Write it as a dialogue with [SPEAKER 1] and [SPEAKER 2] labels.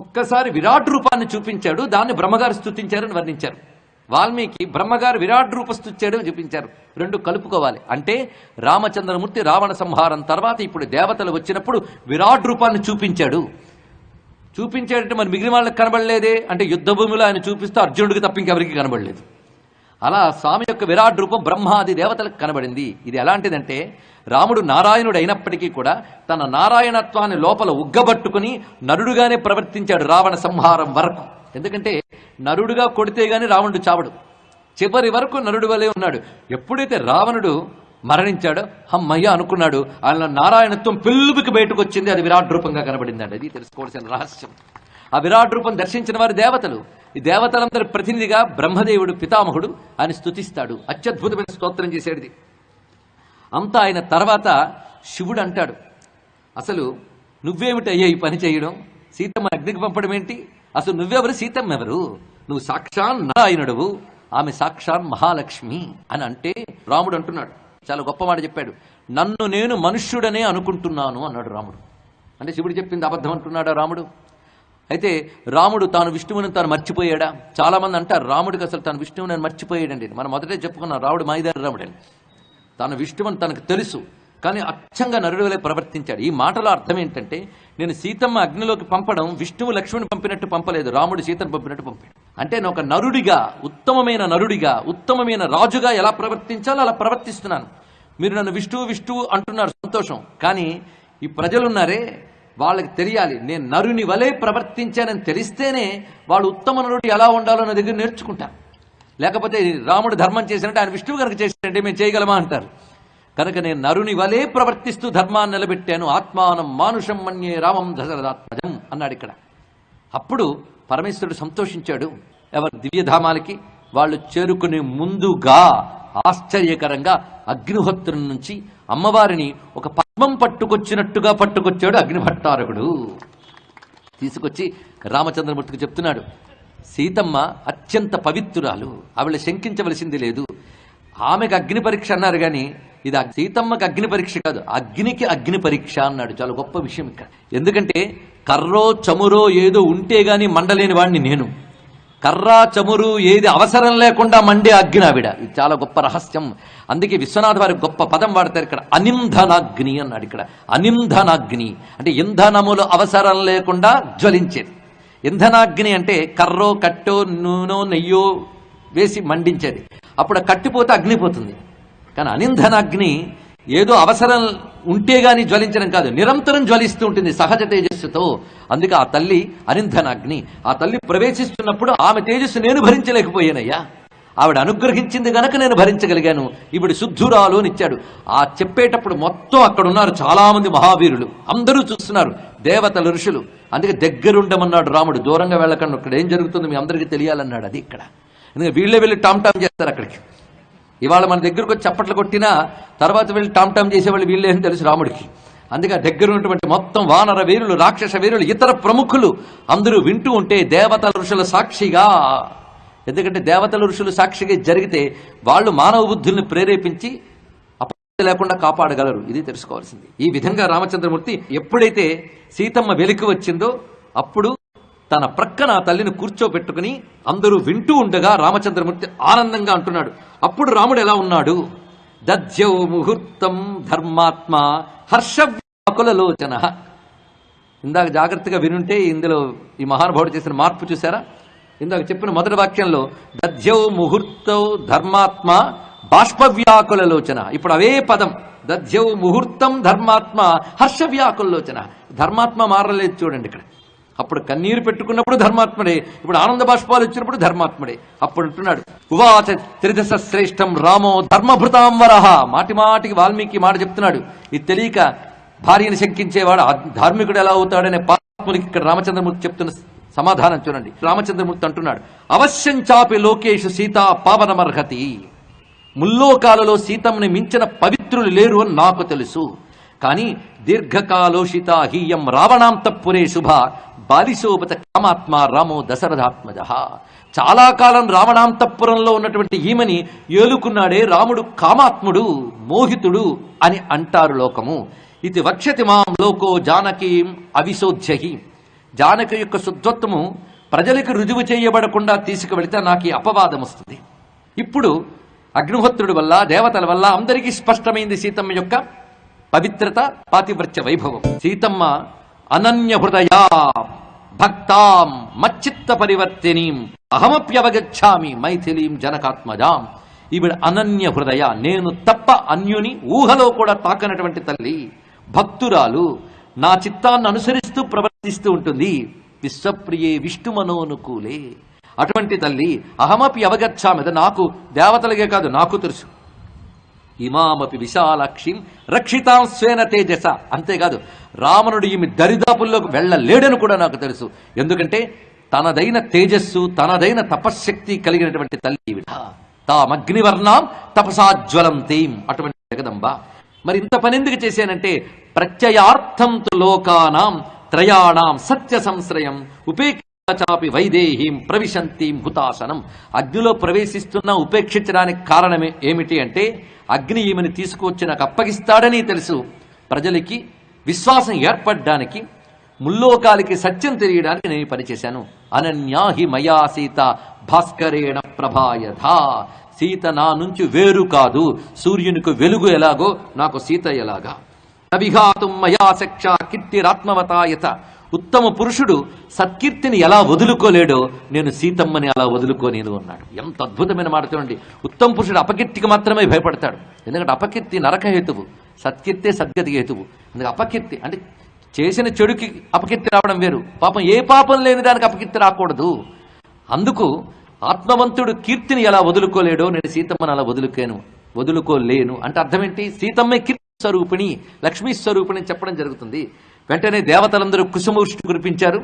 [SPEAKER 1] ఒక్కసారి విరాట్ రూపాన్ని చూపించాడు దాన్ని బ్రహ్మగారు స్థుతించారని వర్ణించారు. వాల్మీకి బ్రహ్మగారు విరాట్ రూప అని చూపించారు. రెండు కలుపుకోవాలి. అంటే రామచంద్రమూర్తి రావణ సంహారం తర్వాత ఇప్పుడు దేవతలు వచ్చినప్పుడు విరాట్ రూపాన్ని చూపించాడు. చూపించాడంటే మరి మిగిలిన వాళ్ళకి కనబడలేదే? అంటే యుద్ధభూమిలో ఆయన చూపిస్తూ అర్జునుడికి తప్ప ఇంకెవరికి కనబడలేదు. అలా స్వామి యొక్క విరాట్ రూపం బ్రహ్మాది దేవతలకు కనబడింది. ఇది ఎలాంటిదంటే రాముడు నారాయణుడు అయినప్పటికీ కూడా తన నారాయణత్వాన్ని లోపల ఉగ్గబట్టుకుని నరుడుగానే ప్రవర్తించాడు రావణ సంహారం వరకు. ఎందుకంటే నరుడుగా కొడితే గాని రావణుడు చావడు. చివరి వరకు నరుడు వలె ఉన్నాడు. ఎప్పుడైతే రావణుడు మరణించాడో హమ్మయ్య అనుకున్నాడు ఆయన నారాయణత్వం పిల్లుబికి బయటకు వచ్చింది అది విరాట్ రూపంగా కనబడిందండి. అది తెలుసుకోవాల్సిన రహస్యం. ఆ విరాట్ రూపం దర్శించిన వారు దేవతలు. ఈ దేవతలందరి ప్రతినిధిగా బ్రహ్మదేవుడు పితామహుడు ఆయన స్తుతిస్తాడు. అత్యద్భుతమైన స్తోత్రం చేసేది అంతా ఆయన తర్వాత శివుడు అంటాడు అసలు నువ్వేమిటి అయ్యా ఈ పని చేయడం? సీతమ్మ అగ్నికి పంపడం ఏంటి? అసలు నువ్వెవరు? సీతమ్మ ఎవరు నువ్వు సాక్షాన్ నారాయణుడువు. ఆమె సాక్షాన్ మహాలక్ష్మి అని అంటే రాముడు అంటున్నాడు. చాలా గొప్ప మాట చెప్పాడు. నన్ను నేను మనుష్యుడనే అనుకుంటున్నాను అన్నాడు రాముడు. అంటే శివుడు చెప్పింది అబద్ధం అంటున్నాడా రాముడు? అయితే రాముడు తాను విష్ణువుని తాను మర్చిపోయాడా? చాలా మంది అంటారు రాముడికి అసలు తాను విష్ణువుని మర్చిపోయాడండి. మనం మొదటే చెప్పుకున్నాం రాముడు మాయిదారి రాముడు అని. తాను విష్ణువుని తనకు తెలుసు కానీ అచ్చంగా నరుడు వలె ప్రవర్తించాడు. ఈ మాటలో అర్థం ఏంటంటే నేను సీతమ్మ అగ్నిలోకి పంపడం విష్ణువు లక్ష్మణ్ పంపినట్టు పంపలేదు రాముడు సీతను పంపినట్టు పంపాడు. అంటే నేను ఒక నరుడిగా ఉత్తమమైన నరుడిగా ఉత్తమమైన రాజుగా ఎలా ప్రవర్తించాలో అలా ప్రవర్తిస్తున్నాను. మీరు నన్ను విష్ణువు విష్ణువు అంటున్నారు సంతోషం. కానీ ఈ ప్రజలున్నారే వాళ్ళకి తెలియాలి నేను నరుని వలె ప్రవర్తించానని తెలిస్తేనే వాళ్ళు ఉత్తమ నరుడు ఎలా ఉండాలో నా దగ్గర నేర్చుకుంటారు లేకపోతే రాముడు ధర్మం చేసినట్టు ఆయన విష్ణువు కనుక చేసినట్టే మేము చేయగలమా అంటారు. కనుక నేను నరుని వలే ప్రవర్తిస్తూ ధర్మాన్ని నిలబెట్టాను ఆత్మానం మానుషం మన్యే రామం దశరథాత్మజం అన్నాడు ఇక్కడ. అప్పుడు పరమేశ్వరుడు సంతోషించాడు ఎవరు దివ్యధామాలకి వాళ్ళు చేరుకునే ముందుగా ఆశ్చర్యకరంగా అగ్నిహోత్రం నుంచి అమ్మవారిని ఒక పద్మం పట్టుకొచ్చినట్టుగా పట్టుకొచ్చాడు అగ్నిభట్టారకుడు. తీసుకొచ్చి రామచంద్రమూర్తికి చెప్తున్నాడు సీతమ్మ అత్యంత పవిత్రురాలు ఆవిడ శంకించవలసింది లేదు. ఆమెకు అగ్ని పరీక్ష అన్నారు కానీ ఇది ఆ సీతమ్మకి అగ్ని పరీక్ష కాదు అగ్నికి అగ్ని పరీక్ష అన్నాడు. చాలా గొప్ప విషయం ఇక్కడ. ఎందుకంటే కర్రో చమురో ఏదో ఉంటే గాని మండలేని వాడిని నేను. కర్ర చమురు ఏది అవసరం లేకుండా మండే అగ్ని ఆవిడ. ఇది చాలా గొప్ప రహస్యం. అందుకే విశ్వనాథ్ వారి గొప్ప పదం వాడతారు ఇక్కడ. అనింధనాగ్ని అన్నాడు ఇక్కడ. అనింధనాగ్ని. అంటే ఇంధనములు అవసరం లేకుండా జ్వలించేది. ఇంధనాగ్ని అంటే కర్రో కట్టో నూనె నెయ్యో వేసి మండించేది. అప్పుడు కట్టిపోతే అగ్నిపోతుంది కానీ అనింధనాగ్ని ఏదో అవసరం ఉంటే గాని జ్వలించడం కాదు నిరంతరం జ్వలిస్తూ ఉంటుంది సహజ తేజస్సుతో. అందుకే ఆ తల్లి అనింధనాగ్ని ఆ తల్లి ప్రవేశిస్తున్నప్పుడు ఆమె తేజస్సు నేను భరించలేకపోయానయ్యా. ఆవిడ అనుగ్రహించింది గనక నేను భరించగలిగాను. ఇప్పుడు శుద్ధురాలు అని ఇచ్చాడు ఆ చెప్పేటప్పుడు మొత్తం అక్కడ ఉన్నారు చాలా మంది మహావీరులు. అందరూ చూస్తున్నారు దేవతల ఋషులు. అందుకే దగ్గరుండమన్నాడు రాముడు. దూరంగా వెళ్ళకండి ఇక్కడ ఏం జరుగుతుందో మీ అందరికీ తెలియాలన్నాడు అది ఇక్కడ. ఎందుకంటే వీళ్ళే వెళ్ళి టామ్ టామ్ చేస్తారు అక్కడికి. ఇవాళ మన దగ్గరకు వచ్చి చప్పట్లు కొట్టినా తర్వాత వెళ్ళి టామ్ టామ్ చేసేవాళ్ళు వీళ్ళే అని తెలుసు రాముడికి. అందుకే దగ్గర ఉన్నటువంటి మొత్తం వానర వీరులు రాక్షస వీరులు ఇతర ప్రముఖులు అందరూ వింటూ ఉంటే దేవతల ఋషుల సాక్షిగా. ఎందుకంటే దేవతల ఋషులు సాక్షిగా జరిగితే వాళ్ళు మానవ బుద్ధుల్ని ప్రేరేపించి అపవాదు లేకుండా కాపాడగలరు. ఇది తెలుసుకోవాల్సింది. ఈ విధంగా రామచంద్రమూర్తి ఎప్పుడైతే సీతమ్మ వెలికి వచ్చిందో అప్పుడు తన ప్రక్కన తల్లిని కూర్చోబెట్టుకుని అందరూ వింటూ ఉండగా రామచంద్రమూర్తి ఆనందంగా అంటున్నాడు. అప్పుడు రాముడు ఎలా ఉన్నాడు? దధ్యౌ ముహూర్తం ధర్మాత్మ హర్షవ్యాకులలోచన. ఇందాక జాగ్రత్తగా వినుంటే ఇందులో ఈ మహానుభావుడు చేసిన మార్పు చూసారా ఇందాక చెప్పిన మొదటి వాక్యంలో దద్యౌ ముహూర్తౌ ధర్మాత్మ బాష్పవ్యాకులలోచన. ఇప్పుడు అవే పదం. దద్యౌ ముహూర్తం ధర్మాత్మ హర్షవ్యాకులలోచన. ధర్మాత్మ మారలేదు చూడండి ఇక్కడ. అప్పుడు కన్నీరు పెట్టుకున్నప్పుడు ధర్మాత్ముడే ఇప్పుడు ఆనంద బాష్పాలు వచ్చినప్పుడు ధర్మాత్ముడే. అప్పుడు అంటున్నాడు ఉవాచ త్రిదశ శ్రేష్టం రామో ధర్మభృతాం వరహ మాటి మాటికి వాల్మీకి మాట చెప్తున్నాడు. ఇది తెలియక భార్యను శంకించేవాడు ధార్మికుడు ఎలా అవుతాడనే పాత్మునికి ఇక్కడ రామచంద్రమూర్తి చెప్తున్న సమాధానం చూడండి. రామచంద్రమూర్తి అంటున్నాడు అవశ్యం చాపి లోకేషు సీత పావనమర్హతి. ముల్లోకాలలో సీతమ్మని మించిన పవిత్రులు లేరు అని నాకు తెలుసు. కానీ దీర్ఘకాలోషిత హీయం రావణాంతపురే శుభ బాలిశోభత కామాత్మ రామో దశరథాత్మజ. చాలా కాలం రావణాంతపురంలో ఉన్నటువంటి ఈమెని ఏలుకున్నాడే రాముడు కామాత్ముడు మోహితుడు అని అంటారు లోకము. ఇది వక్షతి మాం లోకో జానకీం అవిశోధ్యహి. జానకి యొక్క శుద్ధత్వము ప్రజలకు రుజువు చేయబడకుండా తీసుకువెళితే నాకు ఈ అపవాదం వస్తుంది. ఇప్పుడు అగ్నిహోత్రుడి వల్ల దేవతల వల్ల అందరికీ స్పష్టమైంది సీతమ్మ యొక్క పవిత్రత పాతివ్రత్య వైభవం. సీతమ్మ అనన్య హృదయా భక్తాం మచ్చిత్త పరివర్తినీం అహమప్యవగచ్చామి మైథిలీం జనకాత్మజాం. ఈవిడ అనన్య హృదయ నేను తప్ప అన్యుని ఊహలో కూడా తాకనటువంటి తల్లి. భక్తురాలు నా చిత్తాన్ని అనుసరిస్తూ ప్రవర్తిస్తూ ఉంటుంది. విశ్వప్రియే విష్ణుమనోనుకూలే అటువంటి తల్లి అహమపి అవగచ్చామి నాకు దేవతలకే కాదు నాకు తెలుసు. ఇమామపి విశాలాక్షిం రక్షితాం స్వేన తేజస. అంతేకాదు రావణుడు ఈమె దరిదాపుల్లోకి వెళ్ళలేడని కూడా నాకు తెలుసు. ఎందుకంటే తనదైన తేజస్సు తనదైన తపశ్శక్తి కలిగినటువంటి తల్లి ఈవిడ. తామగ్నివర్ణాం తపసాజ్వలం తేం అటువంటి జగదంబ. మరి ఇంత పని ఎందుకు చేశానంటే ప్రత్యయార్థం లోకానాం త్రయాణం సత్య సంశ్రయం చాపి వైదేహీం ప్రవిశంతీం హుతాసనం అగ్నిలో ప్రవేశిస్తున్న ఉపేక్షించడానికి కారణమే ఏమిటి అంటే అగ్ని ఈమెను తీసుకువచ్చి నాకు అప్పగిస్తాడని తెలుసు. ప్రజలకి విశ్వాసం ఏర్పడడానికి ముల్లోకాలకి సత్యం తెలియడానికి నేను పనిచేశాను అనన్యాహి మయా సీత భాస్కరేణ ప్రభాయధా సీత నా నుంచి వేరు కాదు. సూర్యునికి వెలుగు ఎలాగో నాకు సీత ఎలాగా. అవిఘాతం మయా శక్ష కీర్తిరాత్మవతాయత ఉత్తమ పురుషుడు సత్కీర్తిని ఎలా వదులుకోలేడో నేను సీతమ్మని అలా వదులుకోనేను అన్నాడు. ఎంత అద్భుతమైన మాట చూడండి. ఉత్తమ పురుషుడు అపకీర్తికి మాత్రమే భయపడతాడు. ఎందుకంటే అపకీర్తి నరక హేతువు. సత్కీర్తే సద్గతి హేతువు. అందుకే అపకీర్తి అంటే చేసిన చెడుకి అపకీర్తి రావడం వేరు. పాపం ఏ పాపం లేని దానికి అపకీర్తి రాకూడదు. అందుకు ఆత్మవంతుడు కీర్తిని ఎలా వదులుకోలేడో నేను సీతమ్మని అలా వదులుకోను వదులుకోలేను. అంటే అర్థం ఏంటి? సీతమ్మే కీర్తి స్వరూపిణి లక్ష్మీ స్వరూపిణి చెప్పడం జరుగుతుంది. వెంటనే దేవతలందరూ కుసుమవృష్టి కురిపించారు.